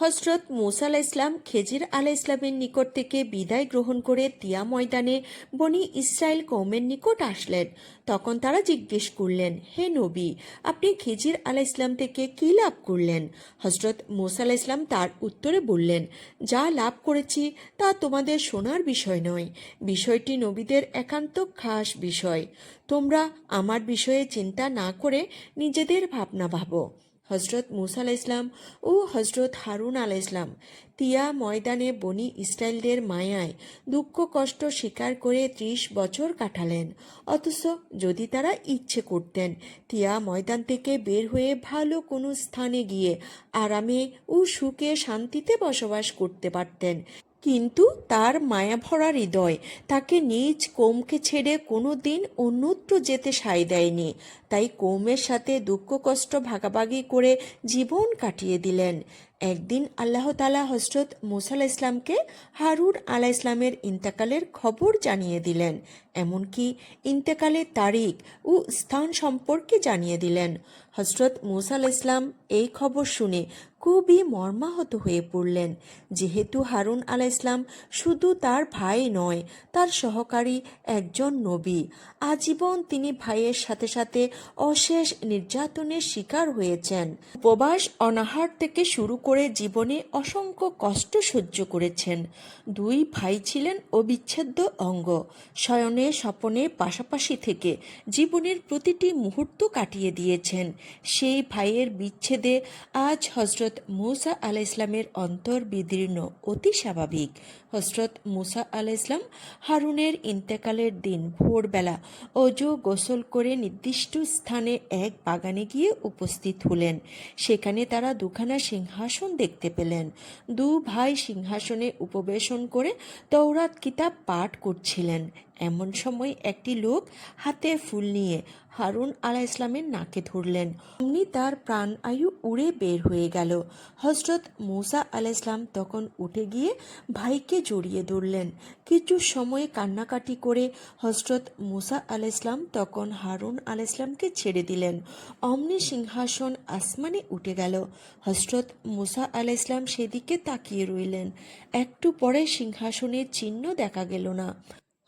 হজরত মুসা আলাহ ইসলাম খেজির আলাহ ইসলামের নিকট থেকে বিদায় গ্রহণ করে তিয়া ময়দানে বনি ইসরায়েল কৌমের নিকট আসলেন। তখন তারা জিজ্ঞেস করলেন, হে নবী, আপনি খেজির আলাহ ইসলাম থেকে কি লাভ করলেন? হজরত মুসা আলাহ ইসলাম তার উত্তরে বললেন, যা লাভ করেছি তা তোমাদের শোনার বিষয় নয়। বিষয়টি নবীদের একান্ত খাস বিষয়। তোমরা আমার বিষয়ে চিন্তা না করে নিজেদের ভাবনা ভাবো। হজরত মুসা আলাহ ইসলাম ও হজরত হারুন আলাহ ইসলাম তিয়া ময়দানে বনি ইসরায়েলদের মায়ায় দুঃখ কষ্ট স্বীকার করে ত্রিশ বছর কাটালেন। অথচ যদি তারা ইচ্ছে করতেন, তিয়া ময়দান থেকে বের হয়ে ভালো কোনো স্থানে গিয়ে আরামে ও সুখে শান্তিতে বসবাস করতে পারতেন। কিন্তু তার মায়াভরা হৃদয় তাকে নিজ কোমকে ছেড়ে কোনো দিন অন্যত্র যেতে সায় দেয়নি। তাই কোমের সাথে দুঃখ কষ্ট ভাগাভাগি করে জীবন কাটিয়ে দিলেন। একদিন আল্লাহ তালা হজরত মুসাল ইসলামকে হারুন আলা ইসলামের ইন্তেকালের খবর জানিয়ে দিলেন। এমনকি ইন্তেকালের তারিখ ও স্থান সম্পর্কে জানিয়ে দিলেন। হজরত মুসাল ইসলাম এই খবর শুনে খুবই মর্মাহত হয়ে পড়লেন। যেহেতু হারুন আলা ইসলাম শুধু তার ভাই নয়, তার সহকারী একজন নবী। আজীবন তিনি ভাইয়ের সাথে সাথে অশেষ নির্যাতনের শিকার হয়েছেন। উপবাস অনাহার থেকে শুরু করে জীবনে অসংখ্য কষ্ট সহ্য করেছেন। দুই ভাই ছিলেন অবিচ্ছেদ্য অঙ্গ। শয়নে স্বপনে পাশাপাশি থেকে জীবনের প্রতিটি মুহূর্ত কাটিয়ে দিয়েছেন। সেই ভাইয়ের বিচ্ছেদে আজ হজরত মুসা আলাহ ইসলামের অন্তর বিদীর্ণ, অতি স্বাভাবিক। হজরত মুসা আলাহ ইসলাম হারুনের ইন্তেকালের দিন ভোরবেলা অজু গোসল করে নির্দিষ্ট স্থানে এক বাগানে গিয়ে উপস্থিত হলেন। সেখানে তারা দুখানা সিংহাসন দেখতে পেলেন। দু ভাই সিংহাসনে উপবেশন করে তৌরাত কিতাব পাঠ করছিলেন। এমন সময় একটি লোক হাতে ফুল নিয়ে হারুন আলাহ ইসলামের নাকে ধরলেন। অমনি তার প্রাণ আয়ু উড়ে বের হয়ে গেল। হজরত মুসা আলাহ ইসলাম তখন উঠে গিয়ে ভাইকে জড়িয়ে ধরলেন। কিছু সময় কান্নাকাটি করে হজরত মুসা আলাহ ইসলাম তখন হারুন আলাহ ইসলামকে ছেড়ে দিলেন। অমনি সিংহাসন আসমানে উঠে গেল। হজরত মুসা আলাহ ইসলাম সেদিকে তাকিয়ে রইলেন। একটু পরে সিংহাসনের চিহ্ন দেখা গেল না।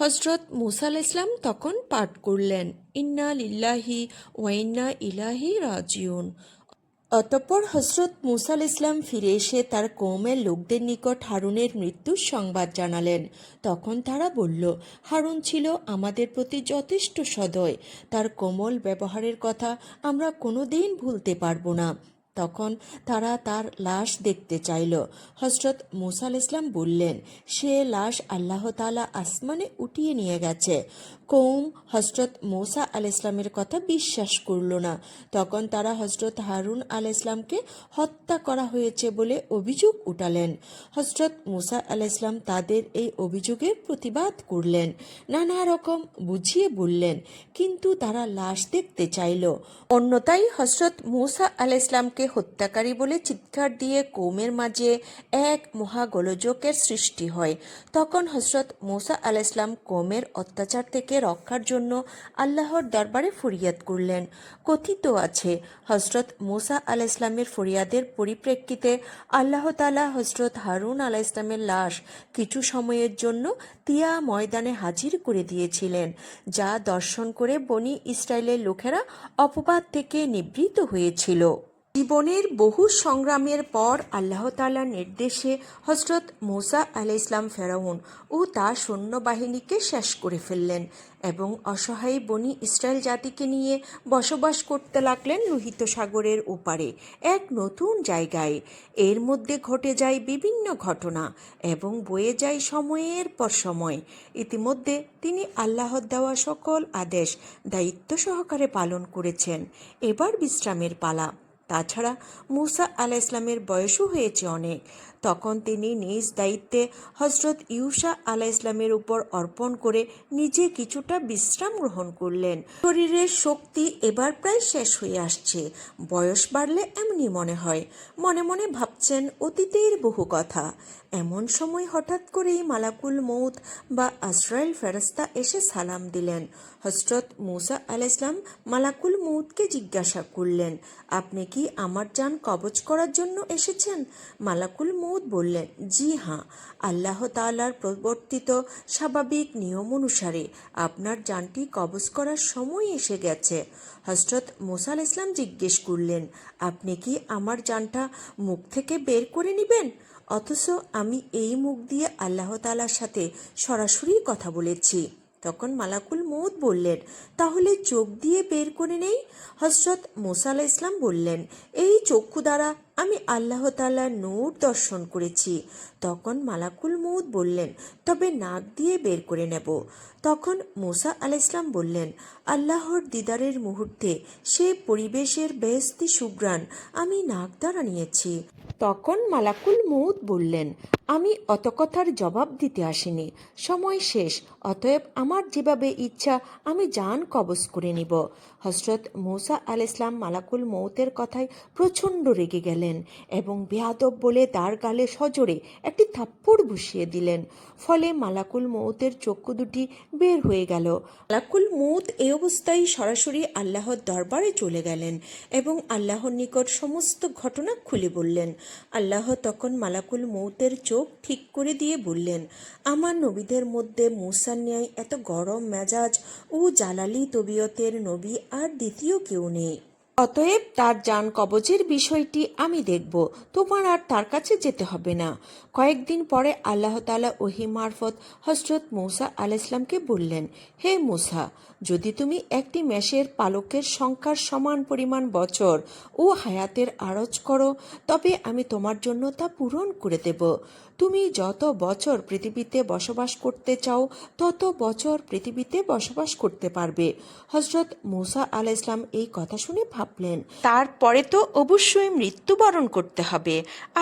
হজরত মুসা ইসলাম তখন পাঠ করলেন, ইন্না লিল্লাহি ওয়াইন্না ইলাহি রাজিউন। অতঃপর হজরত মুসা আল ইসলাম ফিরে এসে তার কৌমের লোকদের নিকট হারুনের মৃত্যুর সংবাদ জানালেন। তখন তারা বলল, হারুন ছিল আমাদের প্রতি যথেষ্ট সদয়। তার কোমল ব্যবহারের কথা আমরা কোনোদিন ভুলতে পারব না। তখন তারা তার লাশ দেখতে চাইল। হজরত মুসা আল ইসলাম বললেন, সে লাশ আল্লাহ তালা আসমানে উঠিয়ে নিয়ে গেছে। কৌম হজরত মোসা আল ইসলামের কথা বিশ্বাস করল না। তখন তারা হজরত হারুন আল ইসলামকে হত্যা করা হয়েছে বলে অভিযোগ উঠালেন। হজরত মুসা আল ইসলাম তাদের এই অভিযোগের প্রতিবাদ করলেন। নানা রকম বুঝিয়ে বললেন, কিন্তু তারা লাশ দেখতে চাইল। অন্যতাই হজরত মুসা আল ইসলামকে হত্যাকারী বলে চিৎকার দিয়ে কৌমের মাঝে এক মহাগোলযোগের সৃষ্টি হয়। তখন হজরত মুসা আল ইসলাম কৌমের অত্যাচার থেকে রক্ষার জন্য আল্লাহর দরবারে ফরিয়াদ করলেন। কথিত আছে হজরত মুসা আল ইসলামের ফরিয়াদের পরিপ্রেক্ষিতে আল্লাহ তালা হজরত হারুন আলাহ ইসলামের লাশ কিছু সময়ের জন্য তিয়া ময়দানে হাজির করে দিয়েছিলেন, যা দর্শন করে বনি ইসরায়েলের লোকেরা অপবাদ থেকে নিবৃত হয়েছিল। জীবনের বহু সংগ্রামের পর আল্লাহ তালার নির্দেশে হজরত মোসা আলাহ ইসলাম ফেরাউন ও তার সৈন্যবাহিনীকে শেষ করে ফেললেন এবং অসহায় বনি ইসরায়েল জাতিকে নিয়ে বসবাস করতে লাগলেন লোহিত সাগরের ওপারে, এক নতুন জায়গায়। এর মধ্যে ঘটে যায় বিভিন্ন ঘটনা এবং বয়ে যায় সময়ের পর সময়। ইতিমধ্যে তিনি আল্লাহর দেওয়া সকল আদেশ দায়িত্ব সহকারে পালন করেছেন। এবার বিশ্রামের পালা। তাছাড়া মুসা আলাহ ইসলামের বয়সও হয়েছে অনেক। তখন তিনি নিজ দায়িত্বে হজরত ইউসা আলাহ ইসলামের উপর অর্পণ করে নিজে কিছুটা বিশ্রাম গ্রহণ করলেন। শরীরের শক্তি এবার প্রায় শেষ হয়ে আসছে। বয়স বাড়লে এমনি মনে হয়। মনে মনে ভাবছেন অতীতের বহু কথা। এমন সময় হঠাৎ করেই মালাকুল মৌত বা আজরাইল ফেরস্তা এসে সালাম দিলেন। হজরত মুসা আল ইসলাম মালাকুল মৌতকে জিজ্ঞাসা করলেন, আপনি কি আমার যান কবজ করার জন্য এসেছেন? মালাকুল মৌদ বললেন, জি হ্যাঁ আল্লাহ তাআলার প্রবর্তিত স্বাভাবিক নিয়ম অনুসারে আপনার যানটি কবজ করার সময় এসে গেছে। হজরত মোসাল ইসলাম জিজ্ঞেস করলেন, আপনি কি আমার জানটা মুখ থেকে বের করে নেবেন? অথচ আমি এই মুখ দিয়ে আল্লাহ তালার সাথে সরাসরি কথা বলেছি। তখন মালাকুল মৌদ বললেন, তাহলে চোখ দিয়ে বের করে নেই? হজরত মোসা আলাহ ইসলাম বললেন, এই চক্ষু দ্বারা আমি আল্লাহ তাআলার নূর দর্শন করেছি। তখন মালাকুল মৌদ বললেন, তবে নাক দিয়ে বের করে নেব। তখন মোসা আলাহ ইসলাম বললেন, আল্লাহর দিদারের মুহূর্তে সে পরিবেশের বেহস্তি সুগ্রাণ আমি নাক দ্বারা নিয়েছি। তখন মালাকুল মৌদ বললেন, আমি অত কথার জবাব দিতে আসিনি। সময় শেষ, অতএব আমার যেভাবে ইচ্ছা আমি জান কবজ করে নিব। হজরত মৌসা আল ইসলাম মালাকুল মৌতের কথায় প্রচণ্ড রেগে গেলেন। এবং বেয়াদব বলে তার গালে সজোরে একটি থাপ্পড় বসিয়ে দিলেন। ফলে মালাকুল মৌতের চক্ষু দুটি বের হয়ে গেল। মালাকুল মৌত এ অবস্থায় সরাসরি আল্লাহর দরবারে চলে গেলেন এবং আল্লাহর নিকট সমস্ত ঘটনা খুলে বললেন। আল্লাহ তখন মালাকুল মৌতের চোখ ঠিক করে দিয়ে বললেন, আমার নবীদের মধ্যে মুসার ন্যায় এত গরম মেজাজ ও জালালি তবিয়তের নবী আর দ্বিতীয় কেউ নেই। অতএব তার যান কবজের বিষয়টি আমি দেখব। তোমার আর তার কাছে যেতে হবে না। কয়েকদিন পরে আল্লাহ তালা ওহি মারফত হজরত মৌসা আল ইসলামকে বললেন, হে মুসা, যদি তুমি একটি মেষের পালকের সংখ্যার সমান পরিমাণ বছর ও হায়াতের আরজ করো, তবে আমি তোমার জন্য তা পূরণ করে দেব। তুমি যত বছর পৃথিবীতে বসবাস করতে চাও, তত বছর পৃথিবীতে বসবাস করতে পারবে। হজরত মৌসা আল ইসলাম এই কথা শুনে ভাবলেন তারপরে তো অবশ্যই মৃত্যুবরণ করতে হবে।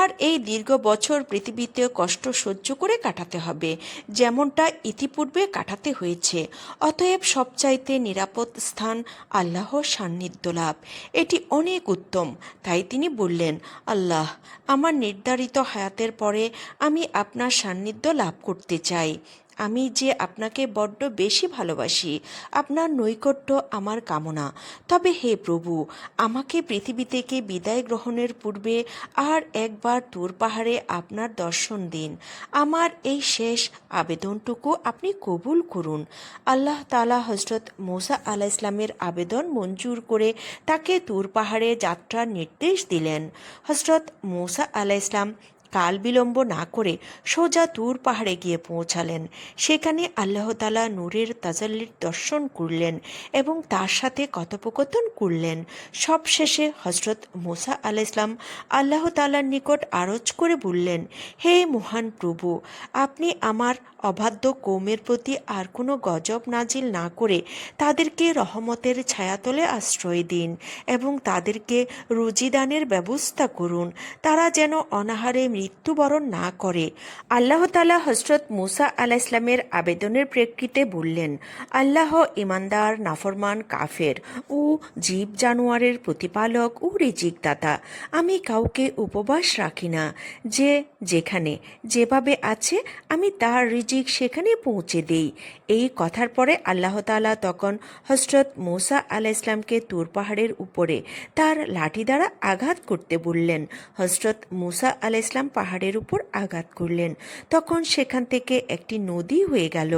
আর এই দীর্ঘ বছর পৃথিবীতে কষ্ট সহ্য করে কাটাতে হবে, যেমনটা ইতিপূর্বে কাটাতে হয়েছে। অতএব সবচাইতে নিরাপদ স্থান আল্লাহর সান্নিধ্য লাভ। এটি অনেক উত্তম, তাই তিনি বললেন, আল্লাহ, আমার নির্ধারিত হায়াতের পরে আমি আপনার সান্নিধ্য লাভ করতে চাই। আমি যে আপনাকে বড্ড বেশি ভালোবাসি, আপনার নৈকট্য আমার কামনা। তবে হে প্রভু, আমাকে পৃথিবী থেকে বিদায় গ্রহণের পূর্বে আর একবার তুর পাহাড়ে আপনার দর্শন দিন। আমার এই শেষ আবেদনটুকু আপনি কবুল করুন। আল্লাহ তালা হজরত মোসা আলাহ ইসলামের আবেদন মঞ্জুর করে তাকে তুর পাহাড়ে যাত্রার নির্দেশ দিলেন। হজরত মোসা আলাহ ইসলাম কাল বিলম্ব না করে সোজা তুর পাহাড়ে গিয়ে পৌঁছালেন। সেখানে আল্লাহ তালা নূরের তাজাল্লির দর্শন করলেন এবং তার সাথে কথোপকথন করলেন। সবশেষে হজরত মোসা আল ইসলাম আল্লাহ তালার নিকট আরজ করে বললেন, হে মহান প্রভু, আপনি আমার অবাধ্য কৌমের প্রতি আর কোনো গজব নাজিল না করে তাদেরকে রহমতের ছায়াতলে আশ্রয় দিন এবং তাদেরকে রুজিদানের ব্যবস্থা করুন। তারা যেন অনাহারে মৃত্যুবরণ না করে। আল্লাহ তালা হজরত মুসা আলাহ ইসলামের আবেদনের প্রেক্ষিতে বললেন, আল্লাহ ইমানদার নাফরমান, কাফের ও জীব জানোয়ারের প্রতিপালক ও রিজিকদাতা, আমি কাউকে উপবাস রাখি না। যে যেখানে যেভাবে আছে, আমি তার রিজিক সেখানে পৌঁছে দেই। এই কথার পরে আল্লাহ তালা তখন হজরত মোসা আলাহ ইসলামকে তুর পাহাড়ের উপরে তার লাঠি দ্বারা আঘাত করতে বললেন। হজরত মুসা আলাহ ইসলাম পাহাড়ের উপর আঘাত করলেন। তখন সেখান থেকে একটি নদী হয়ে গেল।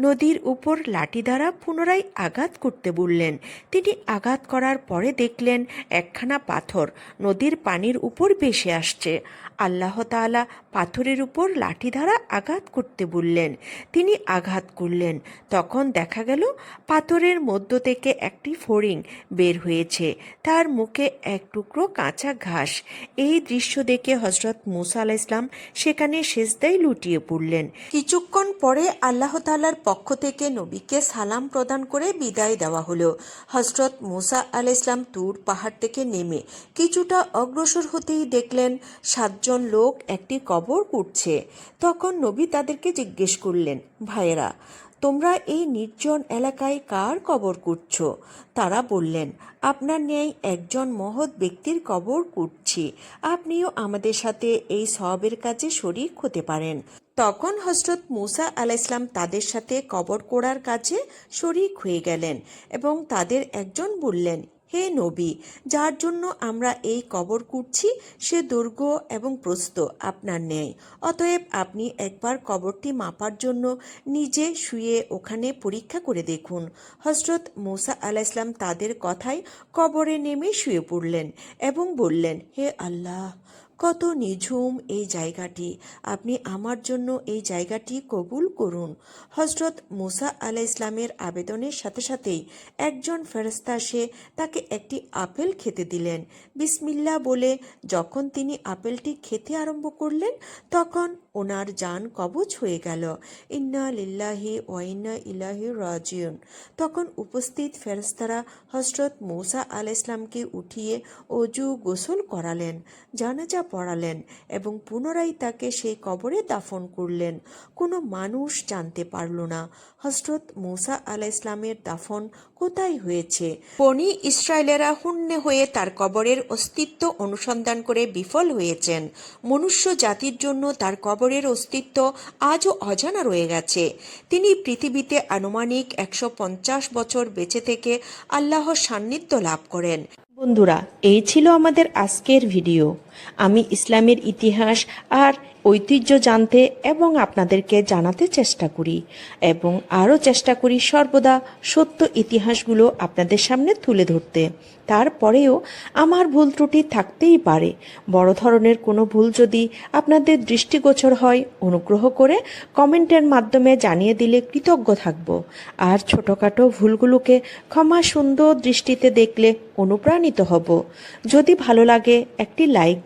নদীর উপর লাঠি দ্বারা পুনরায় আঘাত করতে বললেন। তিনি আঘাত করার পরে দেখলেন, একখানা পাথর নদীর পানির উপর ভেসে আসছে। আল্লাহ তাআলা পাথরের উপর লাঠি দ্বারা আঘাত করতে বললেন। তিনি আঘাত করলেন। তখন দেখা গেল, পাথরের মধ্য থেকে একটি ফড়িং বের হয়েছে। তার মুখে এক টুকরো কাঁচা ঘাস। এই দৃশ্য দেখে হজরত মুসা আলাহ ইসলাম সেখানে সেজদাই লুটিয়ে পড়লেন। কিছুক্ষণ পরে আল্লাহ তাআলার পক্ষ থেকে নবীকে সালাম প্রদান করে বিদায় দেওয়া হলো। হজরত মুসা আলাহ ইসলাম তুর পাহাড় থেকে নেমে কিছুটা অগ্রসর হতেই দেখলেন, সাতজন লোক একটি কবর কুটছে। তখন নবী তাদেরকে জিজ্ঞেস করলেন, ভাইয়েরা, তোমরা এই নির্জন এলাকায় কার কবর কুটছ? তারা বললেন, আপনার ন্যায় একজন মহৎ ব্যক্তির কবর কুটছি। আপনিও আমাদের সাথে এই সবের কাজে শরিক হতে পারেন। তখন হজরত মুসা আলাহ ইসলাম তাদের সাথে কবর কোড়ার কাজে শরিক হয়ে গেলেন এবং তাদের একজন বললেন হে নবী, যার জন্য আমরা এই কবর কুটছি সে দুর্গ এবং প্রস্ত আপনার নেয় অতএব আপনি একবার কবরটি মাপার জন্য নিজে শুয়ে ওখানে পরীক্ষা করে দেখুন। হজরত মোসা আলাহ ইসলাম তাদের কথায় কবরে নেমে শুয়ে পড়লেন এবং বললেন, হে আল্লাহ কত নিঝুম এই জায়গাটি। আপনি আমার জন্য এই জায়গাটি কবুল করুন। হজরত মুসা আলাহ ইসলামের আবেদনের সাথে সাথেই একজন ফেরস্তা সে তাকে একটি আপেল খেতে দিলেন। বিসমিল্লা বলে যখন তিনি আপেলটি খেতে আরম্ভ করলেন, তখন ওনার যান কবচ হয়ে গেল। ইন্না লিল্লাহি ওয়াইন্না ইলাহি রাজিউন। তখন উপস্থিত ফেরেস্তারা হজরত মৌসা আল ইসলামকে উঠিয়ে অজু গোসল করালেন। জানাজা পড়ালেন এবং পুনরায় তাকে সেই কবরে দাফন করলেন। কোনো মানুষ জানতে পারল না হজরত মৌসা আল ইসলামের দাফন কোথায় হয়েছে। বনি ইসরায়েলেরা হুন্নে হয়ে তার কবরের অস্তিত্ব অনুসন্ধান করে বিফল হয়েছেন। মনুষ্য জাতির জন্য তার কবরের অস্তিত্ব আজও অজানা রয়ে গেছে। তিনি পৃথিবীতে আনুমানিক একশো পঞ্চাশ বছর বেঁচে থেকে আল্লাহর সান্নিধ্য লাভ করেন। বন্ধুরা, এই ছিল আমাদের আজকের ভিডিও। আমি ইসলামের ইতিহাস আর ঐতিহ্য জানতে এবং আপনাদেরকে জানাতে চেষ্টা করি এবং আরও চেষ্টা করি সর্বদা সত্য ইতিহাসগুলো আপনাদের সামনে তুলে ধরতে। তারপরেও আমার ভুল ত্রুটি থাকতেই পারে। বড় ধরনের কোনো ভুল যদি আপনাদের দৃষ্টিগোচর হয়, অনুগ্রহ করে কমেন্টের মাধ্যমে জানিয়ে দিলে কৃতজ্ঞ থাকব। আর ছোটোখাটো ভুলগুলোকে ক্ষমা সুন্দর দৃষ্টিতে দেখলে অনুপ্রাণিত হব। যদি ভালো লাগে, একটি লাইক